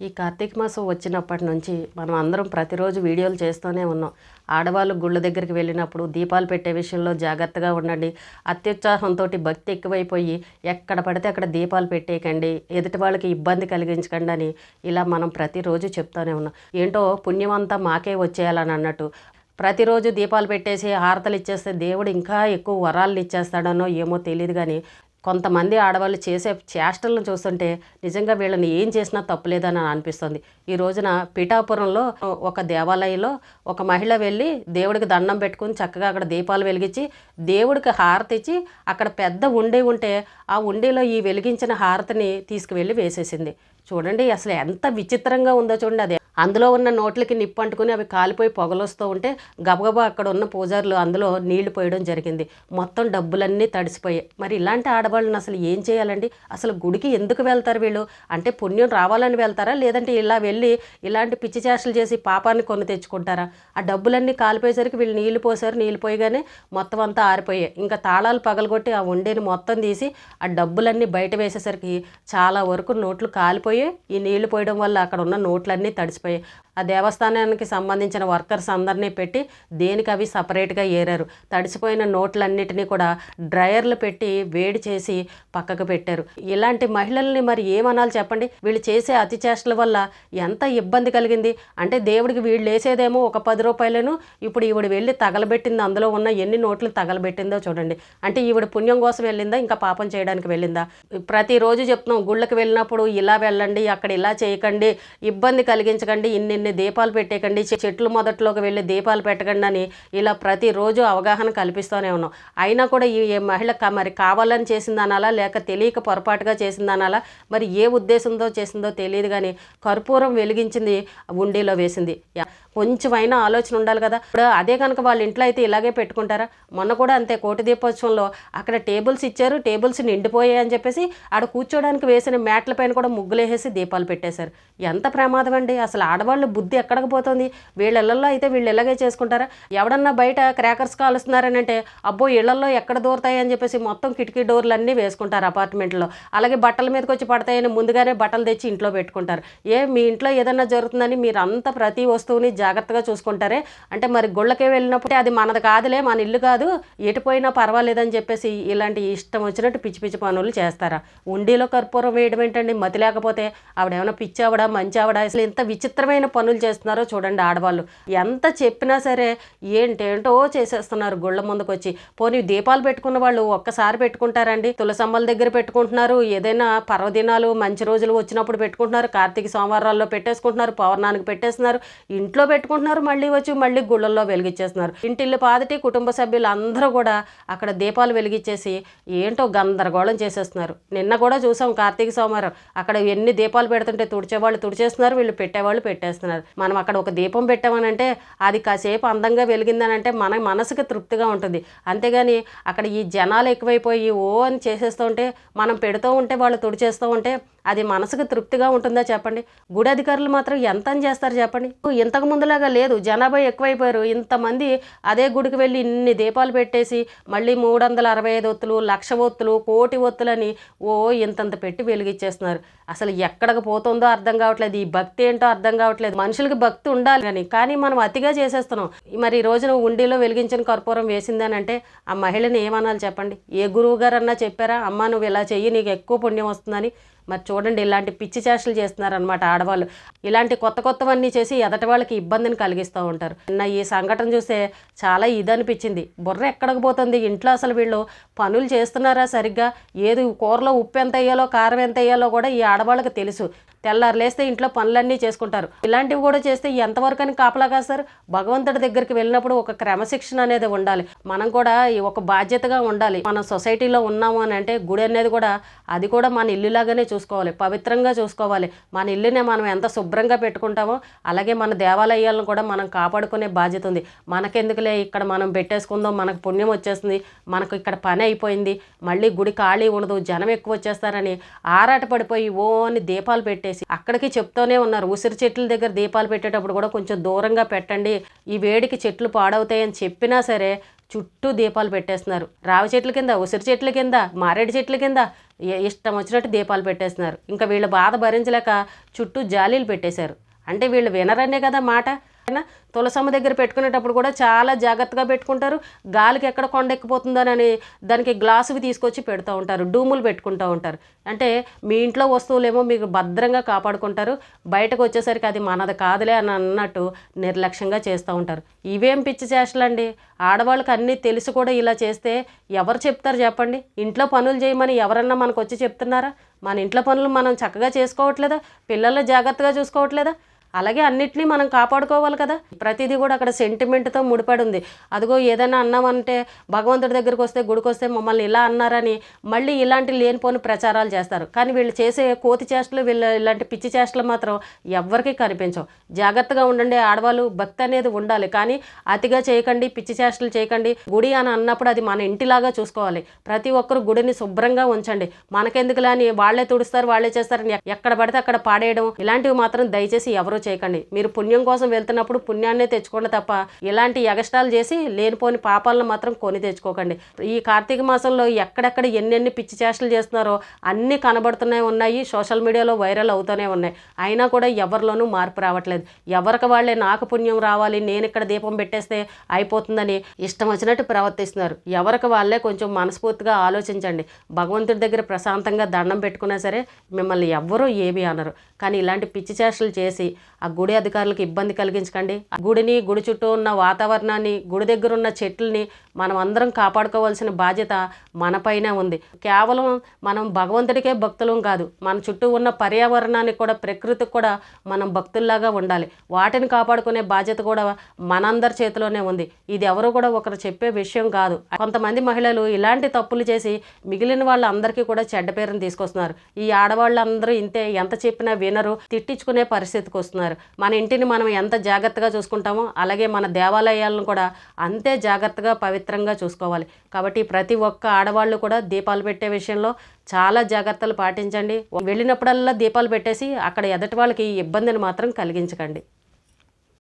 ఈ కార్తీక మాసం వచ్చినప్పటి నుంచి మనం అందరం ప్రతిరోజు వీడియోలు చేస్తూనే ఉన్నాం. ఆడవాళ్ళు గుళ్ళ దగ్గరికి వెళ్ళినప్పుడు దీపాలు పెట్టే విషయంలో జాగ్రత్తగా ఉండండి. అత్యుత్సాహంతో భక్తి ఎక్కువైపోయి ఎక్కడ పడితే అక్కడ దీపాలు పెట్టేయకండి. ఎదుటి వాళ్ళకి ఇబ్బంది కలిగించకండి అని ఇలా మనం ప్రతిరోజు చెప్తూనే ఉన్నాం. ఏంటో పుణ్యమంతా మాకే వచ్చేయాలని అన్నట్టు. ప్రతిరోజు దీపాలు పెట్టేసి హారతలు ఇచ్చేస్తే దేవుడు ఇంకా ఎక్కువ వరాలను ఇచ్చేస్తాడనో ఏమో తెలియదు కానీ కొంతమంది ఆడవాళ్ళు చేసే చేష్టలను చూస్తుంటే నిజంగా వీళ్ళని ఏం చేసినా తప్పులేదని అనిపిస్తుంది. ఈ రోజున పిఠాపురంలో ఒక దేవాలయంలో ఒక మహిళ వెళ్ళి దేవుడికి దండం పెట్టుకుని చక్కగా అక్కడ దీపాలు వెలిగించి దేవుడికి హారతి ఇచ్చి అక్కడ పెద్ద ఉండే ఉంటే ఆ ఉండేలో ఈ వెలిగించిన హారతిని తీసుకువెళ్ళి వేసేసింది. చూడండి అసలు ఎంత విచిత్రంగా ఉందో చూడండి అది అందులో ఉన్న నోట్లకి నిప్పు అంటుకుని అవి కాలిపోయి పొగలొస్తూ ఉంటే గబగబా అక్కడ ఉన్న పూజారులు అందులో నీళ్ళు పోయడం జరిగింది. మొత్తం డబ్బులన్నీ తడిసిపోయాయి. మరి ఇలాంటి ఆడవాళ్ళని అసలు ఏం చేయాలండి? అసలు గుడికి ఎందుకు వెళ్తారు వీళ్ళు? అంటే పుణ్యం రావాలని వెళ్తారా? లేదంటే ఇలా వెళ్ళి ఇలాంటి పిచ్చి చేష్టలు చేసి పాపాన్ని కొని తెచ్చుకుంటారా? ఆ డబ్బులన్నీ కాలిపోయేసరికి వీళ్ళు నీళ్ళు పోసారు నీళ్ళు పోయగానే మొత్తం అంతా ఆరిపోయాయి. ఇంకా తాళాలు పగలగొట్టి ఆ ఉండేని మొత్తం తీసి ఆ డబ్బులన్నీ బయట వేసేసరికి చాలా వరకు నోట్లు కాలిపోయి ఈ నీళ్ళు పోయడం వల్ల అక్కడ ఉన్న నోట్లన్నీ తడిసిపోయాయి. soyez ఆ దేవస్థానానికి సంబంధించిన వర్కర్స్ అందరినీ పెట్టి దేనికి అవి సపరేట్గా ఏరారు. తడిసిపోయిన నోట్లన్నిటినీ కూడా డ్రయర్లు పెట్టి వేడి చేసి పక్కకు పెట్టారు. ఇలాంటి మహిళల్ని మరి ఏమనాలి చెప్పండి? వీళ్ళు చేసే అతి చేష్టల వల్ల ఎంత ఇబ్బంది కలిగింది? అంటే దేవుడికి వీళ్ళు వేసేదేమో ఒక పది రూపాయలను. ఇప్పుడు ఈవిడ వెళ్ళి తగలబెట్టింది అందులో ఉన్న ఎన్ని నోట్లు తగలబెట్టిందో చూడండి. అంటే ఈవిడ పుణ్యం కోసం వెళ్ళిందా? ఇంకా పాపం చేయడానికి వెళ్ళిందా? ప్రతిరోజు చెప్తున్నాం గుళ్ళకి వెళ్ళినప్పుడు ఇలా వెళ్ళండి అక్కడ ఇలా చేయకండి ఇబ్బంది కలిగించకండి ఇన్ని ఇన్నిన్ని దీపాలు పెట్టేకండి చెట్లు మొదట్లోకి వెళ్ళి దీపాలు పెట్టకండి అని ఇలా ప్రతిరోజు అవగాహన కల్పిస్తూనే ఉన్నాం. అయినా కూడా ఈ మహిళ మరి కావాలని చేసిందనాలా లేక తెలియక పొరపాటుగా చేసిందనాలా మరి ఏ ఉద్దేశంతో చేసిందో తెలియదు కానీ కర్పూరం వెలిగించింది ఉండీలో వేసింది. కొంచెమైనా ఆలోచన ఉండాలి కదా. ఇప్పుడు అదే కనుక వాళ్ళ ఇంట్లో అయితే ఇలాగే పెట్టుకుంటారా? మొన్న కూడా అంతే కోటి దీపోత్సవంలో అక్కడ టేబుల్స్ ఇచ్చారు టేబుల్స్ నిండిపోయాయి అని చెప్పేసి ఆడ కూర్చోడానికి వేసిన మ్యాట్ల పైన కూడా ముగ్గులేసేసి దీపాలు పెట్టేశారు. ఎంత ప్రమాదం అండి? అసలు ఆడవాళ్ళు బుద్ధి ఎక్కడికి పోతుంది? వీళ్ళ అయితే వీళ్ళు ఇలాగే చేసుకుంటారా? ఎవడన్నా బయట క్రాకర్స్ కాలుస్తున్నారని అంటే అబ్బో ఇళ్ళలో ఎక్కడ దూరతాయి అని చెప్పేసి మొత్తం కిటికీ డోర్లు అన్నీ వేసుకుంటారు అపార్ట్మెంట్లో. అలాగే బట్టల మీదకి వచ్చి పడతాయని ముందుగానే బట్టలు తెచ్చి ఇంట్లో పెట్టుకుంటారు. ఏ మీ ఇంట్లో ఏదన్నా జరుగుతుందని మీరు అంత ప్రతి వస్తువుని జాగ్రత్తగా చూసుకుంటారే. అంటే మరి గుళ్ళకే వెళ్ళినప్పుడే అది మనది కాదులే మన ఇల్లు కాదు ఎటుపోయినా పర్వాలేదని చెప్పేసి ఇలాంటి ఇష్టం వచ్చినట్టు పిచ్చి పిచ్చి పనులు చేస్తారా? ఉండీలో కర్పూరం వేయడం ఏంటండి? మతి లేకపోతే ఆవిడ ఏమైనా పిచ్చి ఆవిడ మంచి ఆవిడ అసలు ఎంత విచిత్రమైన పనులు చేస్తున్నారో చూడండి ఆడవాళ్ళు. ఎంత చెప్పినా సరే ఏంటేంటో చేసేస్తున్నారు గుళ్ళ ముందుకు వచ్చి పోనీ దీపాలు పెట్టుకున్న వాళ్ళు ఒక్కసారి పెట్టుకుంటారండి. తులసమ్మల దగ్గర పెట్టుకుంటున్నారు. ఏదైనా పర్వదినాలు మంచి రోజులు వచ్చినప్పుడు పెట్టుకుంటున్నారు. కార్తీక సోమవారాల్లో పెట్టేసుకుంటున్నారు. పౌర్ణానికి పెట్టేస్తున్నారు. ఇంట్లో పెట్టుకుంటున్నారు మళ్ళీ వచ్చి మళ్ళీ గుళ్ళల్లో వెలిగించేస్తున్నారు ఇంటిల్లు పాదటి కుటుంబ సభ్యులు అందరూ కూడా అక్కడ దీపాలు వెలిగించేసి ఏంటో గందరగోళం చేసేస్తున్నారు. నిన్న కూడా చూసాం కార్తీక సోమవారం. అక్కడ ఎన్ని దీపాలు పెడుతుంటే తుడిచేవాళ్ళు తుడిచేస్తున్నారు వీళ్ళు పెట్టేవాళ్ళు పెట్టేస్తున్నారు. మనం అక్కడ ఒక దీపం పెట్టామనంటే అది కాసేపు అందంగా వెలిగిందనంటే మన మనసుకి తృప్తిగా ఉంటుంది. అంతేగాని అక్కడ ఈ జనాలు ఎక్కువైపోయి ఓ అని చేసేస్తూ ఉంటే మనం పెడుతూ ఉంటే వాళ్ళు తుడిచేస్తూ ఉంటే అది మనసుకు తృప్తిగా ఉంటుందా చెప్పండి? గుడి అధికారులు మాత్రం ఎంత అని చేస్తారు చెప్పండి? ఇంతకు ముందులాగా లేదు. జనాభా ఎక్కువైపోయారు. ఇంతమంది అదే గుడికి వెళ్ళి ఇన్ని దీపాలు పెట్టేసి మళ్ళీ మూడు వందల అరవై ఐదు ఒత్తులు లక్ష ఒత్తులు కోటి ఒత్తులని ఓ ఇంతంత పెట్టి వెలిగిచ్చేస్తున్నారు. అసలు ఎక్కడికి పోతుందో అర్థం కావట్లేదు. ఈ భక్తి ఏంటో అర్థం కావట్లేదు. మనుషులకి భక్తి ఉండాలి కానీ కానీ మనం అతిగా చేసేస్తున్నాం. మరి ఈ రోజున ఉండిలో వెలిగించిన కర్పూరం వేసిందని అంటే ఆ మహిళని ఏమనాలి చెప్పండి? ఏ గురువు గారు అన్నా చెప్పారా? అమ్మ నువ్వు ఇలా చెయ్యి నీకు ఎక్కువ పుణ్యం వస్తుందని మరి చూడండి ఇలాంటి పిచ్చి చేష్టలు చేస్తున్నారనమాట ఆడవాళ్ళు. ఇలాంటి కొత్త కొత్తవన్నీ చేసి ఎదటి వాళ్ళకి ఇబ్బందిని కలిగిస్తూ ఉంటారు. నిన్న ఈ సంఘటన చూస్తే చాలా ఇది అనిపించింది బుర్ర ఎక్కడికి పోతుంది? ఇంట్లో అసలు వీళ్ళు పనులు చేస్తున్నారా సరిగ్గా? ఏది కూరలో ఉప్పు ఎంత వేయాలో కారం ఎంత వేయాలో కూడా ఈ ఆడవాళ్ళకి తెలుసు. తెల్లారు లేస్తే ఇంట్లో పనులన్నీ చేసుకుంటారు. ఇలాంటివి కూడా చేస్తే ఎంతవరకు అని కాపలా కాస్తారు భగవంతుడి దగ్గరికి వెళ్ళినప్పుడు ఒక క్రమశిక్షణ అనేది ఉండాలి. మనం కూడా ఒక బాధ్యతగా ఉండాలి. మనం సొసైటీలో ఉన్నాము అని అంటే గుడి అనేది కూడా అది కూడా మన ఇల్లులాగానే చూసుకోవాలి. పవిత్రంగా చూసుకోవాలి. మన ఇల్లునే మనం ఎంత శుభ్రంగా పెట్టుకుంటామో అలాగే మన దేవాలయాలను కూడా మనం కాపాడుకునే బాధ్యత ఉంది. మనకెందుకులే ఇక్కడ మనం పెట్టేసుకుందాం మనకు పుణ్యం వచ్చేస్తుంది మనకు ఇక్కడ పని అయిపోయింది మళ్ళీ గుడి ఖాళీ ఉండదు జనం ఎక్కువ వచ్చేస్తారని ఆరాట పడిపోయి ఓ అని దీపాలు పెట్టేసి అక్కడికి చెప్తూనే ఉన్నారు. ఉసిరి చెట్ల దగ్గర దీపాలు పెట్టేటప్పుడు కూడా కొంచెం దూరంగా పెట్టండి. ఈ వేడికి చెట్లు పాడవుతాయని చెప్పినా సరే చుట్టూ దీపాలు పెట్టేస్తున్నారు. రావి చెట్ల కింద ఉసిరి చెట్ల కింద మారేడు చెట్ల కింద ఇష్టం వచ్చినట్టు దీపాలు పెట్టేస్తున్నారు. ఇంకా వీళ్ళ బాధ భరించలేక చుట్టూ జాలీలు పెట్టేశారు. అంటే వీళ్ళు వినరనే కదా మాట. అయినా తులసమ్మ దగ్గర పెట్టుకునేటప్పుడు కూడా చాలా జాగ్రత్తగా పెట్టుకుంటారు. గాలికి ఎక్కడ కొండ ఎక్కిపోతుందోనని దానికి గ్లాసువి తీసుకొచ్చి పెడుతూ ఉంటారు. డూములు పెట్టుకుంటూ ఉంటారు. అంటే మీ ఇంట్లో వస్తువులేమో మీకు భద్రంగా కాపాడుకుంటారు. బయటకు వచ్చేసరికి అది మనది కాదులే అని అన్నట్టు నిర్లక్ష్యంగా చేస్తూ ఉంటారు. ఇవేం పిచ్చి చేష్టలండి? ఆడవాళ్ళకి అన్నీ తెలిసి కూడా ఇలా చేస్తే ఎవరు చెప్తారు చెప్పండి? ఇంట్లో పనులు చేయమని ఎవరన్నా మనకు వచ్చి చెప్తున్నారా? మన ఇంట్లో పనులు మనం చక్కగా చేసుకోవట్లేదా? పిల్లల్ని జాగ్రత్తగా చూసుకోవట్లేదా? అలాగే అన్నిటినీ మనం కాపాడుకోవాలి కదా. ప్రతిదీ కూడా అక్కడ సెంటిమెంట్తో ముడిపడి ఉంది అదిగో ఏదైనా అన్నామంటే భగవంతుడి దగ్గరికి వస్తే గుడికి వస్తే మమ్మల్ని ఇలా అన్నారని మళ్ళీ ఇలాంటి లేనిపోని ప్రచారాలు చేస్తారు. కానీ వీళ్ళు చేసే కోతి చేష్టలు వీళ్ళు ఇలాంటి పిచ్చి చేష్టలు మాత్రం ఎవ్వరికీ కనిపించవు. జాగ్రత్తగా ఉండండి ఆడవాళ్ళు భక్తి అనేది ఉండాలి. కానీ అతిగా చేయకండి పిచ్చి చేష్టలు చేయకండి. గుడి అని అన్నప్పుడు అది మన ఇంటిలాగా చూసుకోవాలి. ప్రతి ఒక్కరు గుడిని శుభ్రంగా ఉంచండి. మనకెందుకులే అని వాళ్ళే తుడుస్తారు వాళ్ళే చేస్తారని ఎక్కడ పడితే అక్కడ పాడేయడం ఇలాంటివి మాత్రం దయచేసి ఎవరు చేయకండి. మీరు పుణ్యం కోసం వెళ్తున్నప్పుడు పుణ్యాన్నే తెచ్చుకోండి తప్ప ఇలాంటి ఎగస్టాలు చేసి లేనిపోని పాపాలను మాత్రం కొని తెచ్చుకోకండి. ఈ కార్తీక మాసంలో ఎక్కడెక్కడ ఎన్నెన్ని పిచ్చి చేష్టలు చేస్తున్నారో అన్నీ కనబడుతూనే ఉన్నాయి సోషల్ మీడియాలో వైరల్ అవుతూనే ఉన్నాయి. అయినా కూడా ఎవరిలోనూ మార్పు రావట్లేదు. ఎవరికి వాళ్ళే నాకు పుణ్యం రావాలి నేను ఇక్కడ దీపం పెట్టేస్తే అయిపోతుందని ఇష్టం వచ్చినట్టు ప్రవర్తిస్తున్నారు. ఎవరికి వాళ్ళే కొంచెం మనస్ఫూర్తిగా ఆలోచించండి. భగవంతుడి దగ్గర ప్రశాంతంగా దండం పెట్టుకున్నా సరే మిమ్మల్ని ఎవ్వరూ ఏమీ అనరు. కానీ ఇలాంటి పిచ్చి చేష్టలు చేసి ఆ గుడి అధికారులకు ఇబ్బంది కలిగించకండి. ఆ గుడిని గుడి చుట్టూ ఉన్న వాతావరణాన్ని గుడి దగ్గర ఉన్న చెట్లని మనం అందరం కాపాడుకోవాల్సిన బాధ్యత మనపైనే ఉంది. కేవలం మనం భగవంతుడికే భక్తులం కాదు మన చుట్టూ ఉన్న పర్యావరణానికి కూడా ప్రకృతికి కూడా మనం భక్తుల్లాగా ఉండాలి. వాటిని కాపాడుకునే బాధ్యత కూడా మనందరి చేతిలోనే ఉంది. ఇది ఎవరు కూడా ఒకరు చెప్పే విషయం కాదు. కొంతమంది మహిళలు ఇలాంటి తప్పులు చేసి మిగిలిన వాళ్ళందరికీ కూడా చెడ్డ పేరుని తీసుకొస్తున్నారు. ఈ ఆడవాళ్ళందరూ ఇంతే ఎంత చెప్పినా వినరు తిట్టించుకునే పరిస్థితికి వస్తున్నారు. మన ఇంటిని మనం ఎంత జాగ్రత్తగా చూసుకుంటామో అలాగే మన దేవాలయాలను కూడా అంతే జాగ్రత్తగా పవిత్రంగా చూసుకోవాలి. కాబట్టి ప్రతి ఒక్క ఆడవాళ్ళు కూడా దీపాలు పెట్టే విషయంలో చాలా జాగ్రత్తలు పాటించండి. వెళ్ళినప్పుడల్లా దీపాలు పెట్టేసి అక్కడ ఎదటి వాళ్ళకి ఇబ్బందిని మాత్రం కలిగించకండి.